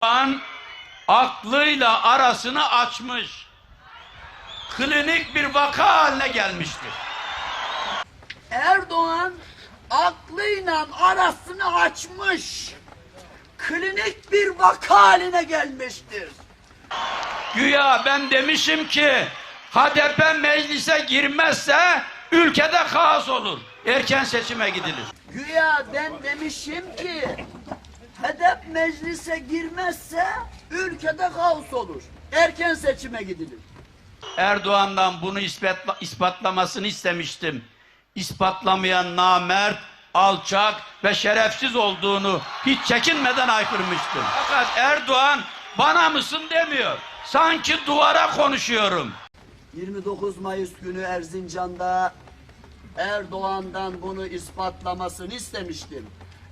an aklıyla arasını açmış. Klinik bir vaka haline gelmiştir. Erdoğan aklıyla arasını açmış. Klinik bir vaka haline gelmiştir. Güya ben demişim ki HDP meclise girmezse ülkede kaos olur. Erken seçime gidilir. Güya ben demişim ki meclise girmezse ülkede kaos olur. Erken seçime gidilir. Erdoğan'dan bunu ispatla- ispatlamasını istemiştim. İspatlamayan namert, alçak ve şerefsiz olduğunu hiç çekinmeden aykırmıştım. Fakat Erdoğan bana mısın demiyor. Sanki duvara konuşuyorum. 29 Mayıs günü Erzincan'da Erdoğan'dan bunu ispatlamasını istemiştim.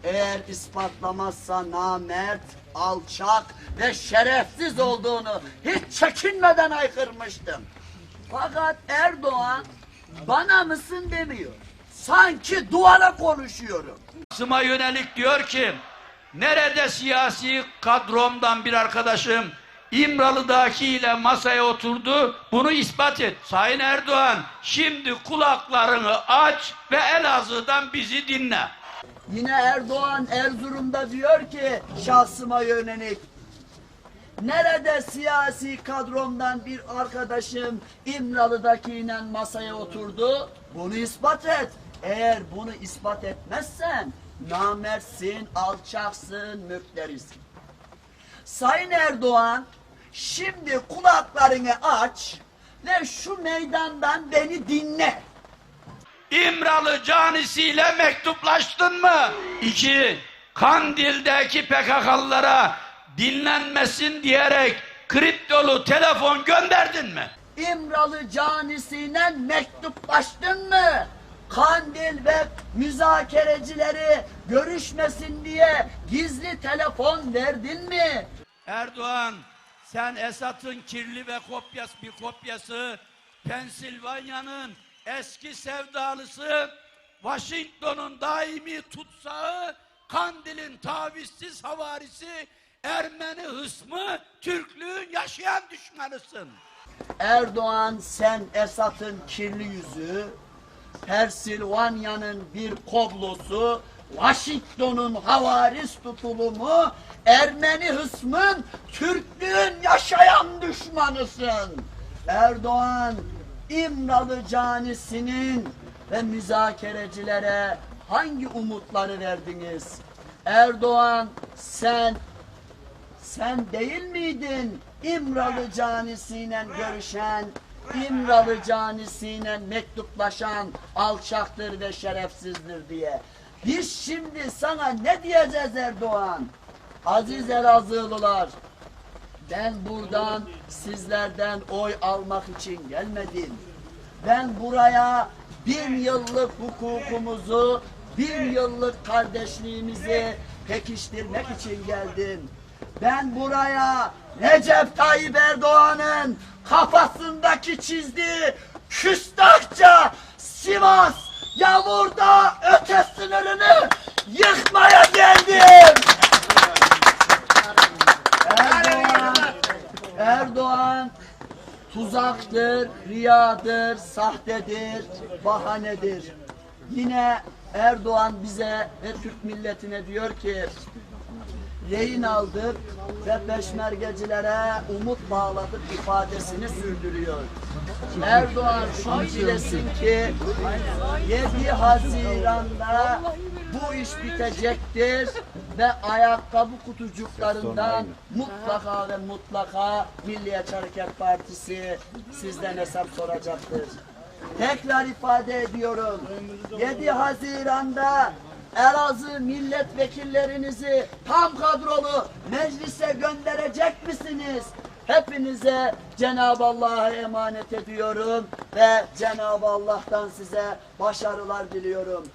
Eğer ispatlamazsa namert, alçak ve şerefsiz olduğunu hiç çekinmeden aykırmıştım. Fakat Erdoğan bana mısın demiyor. Sanki duvara konuşuyorum. Basıma yönelik diyor ki nerede siyasi kadromdan bir arkadaşım İmralı'daki ile masaya oturdu bunu ispat et. Sayın Erdoğan şimdi kulaklarını aç ve Elazığ'dan bizi dinle. Yine Erdoğan Erzurum'da diyor ki şahsıma yönelik Nerede siyasi kadromdan bir arkadaşım İmralı'dakiyle masaya oturdu? Bunu ispat et. Eğer bunu ispat etmezsen namertsin, alçaksın, müpterisin. Sayın Erdoğan şimdi kulaklarını aç ve şu meydandan beni dinle. İmralı canisiyle mektuplaştın mı? İki, Kandil'deki PKK'lılara dinlenmesin diyerek kriptolu telefon gönderdin mi? İmralı canisiyle mektuplaştın mı? Kandil ve müzakerecileri görüşmesin diye gizli telefon verdin mi? Erdoğan sen Esat'ın kirli ve kopyası bir kopyası Pensilvanya'nın eski sevdalısı Washington'un daimi tutsağı Kandil'in tavizsiz havarisi Ermeni hısmı Türklüğün yaşayan düşmanısın. Erdoğan sen Esat'ın kirli yüzü, Pensilvanya'nın bir koblosu, Washington'un havaris tutulumu, Ermeni hısmın Türklüğün yaşayan düşmanısın. Erdoğan İmralı canisinin ve müzakerecilere hangi umutları verdiniz? Erdoğan sen sen değil miydin İmralı canisiyle görüşen, İmralı canisiyle mektuplaşan alçaktır ve şerefsizdir diye. Biz şimdi sana ne diyeceğiz Erdoğan? Aziz Elazığlılar, ben buradan sizlerden oy almak için gelmedim. Ben buraya bin yıllık hukukumuzu, bin yıllık kardeşliğimizi pekiştirmek için geldim. Ben buraya Recep Tayyip Erdoğan'ın kafasındaki çizdiği küstahça Sivas, Yavurda öte sınırını yıkmaya geldim. Erdoğan, Erdoğan tuzaktır, riyadır, sahtedir, bahanedir. Yine Erdoğan bize ve Türk milletine diyor ki rehin aldık ve peşmergecilere umut bağladık ifadesini sürdürüyor. Erdoğan şunu bilesin ki 7 Haziran'da bu iş bitecektir ve ayakkabı kutucuklarından mutlaka ve mutlaka Milliyetçi Hareket Partisi sizden hesap soracaktır. Tekrar ifade ediyorum. 7 Haziran'da Elazığ milletvekillerinizi tam kadrolu meclise gönderecek misiniz? Hepinize Cenab-ı Allah'a emanet ediyorum ve Cenab-ı Allah'tan size başarılar diliyorum.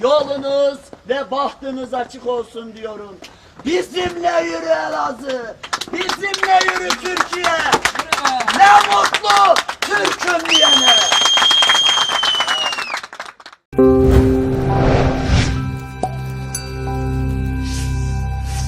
Yolunuz ve bahtınız açık olsun diyorum. Bizimle yürü Elazığ, bizimle yürü Türkiye. Ne mutlu Türk'üm.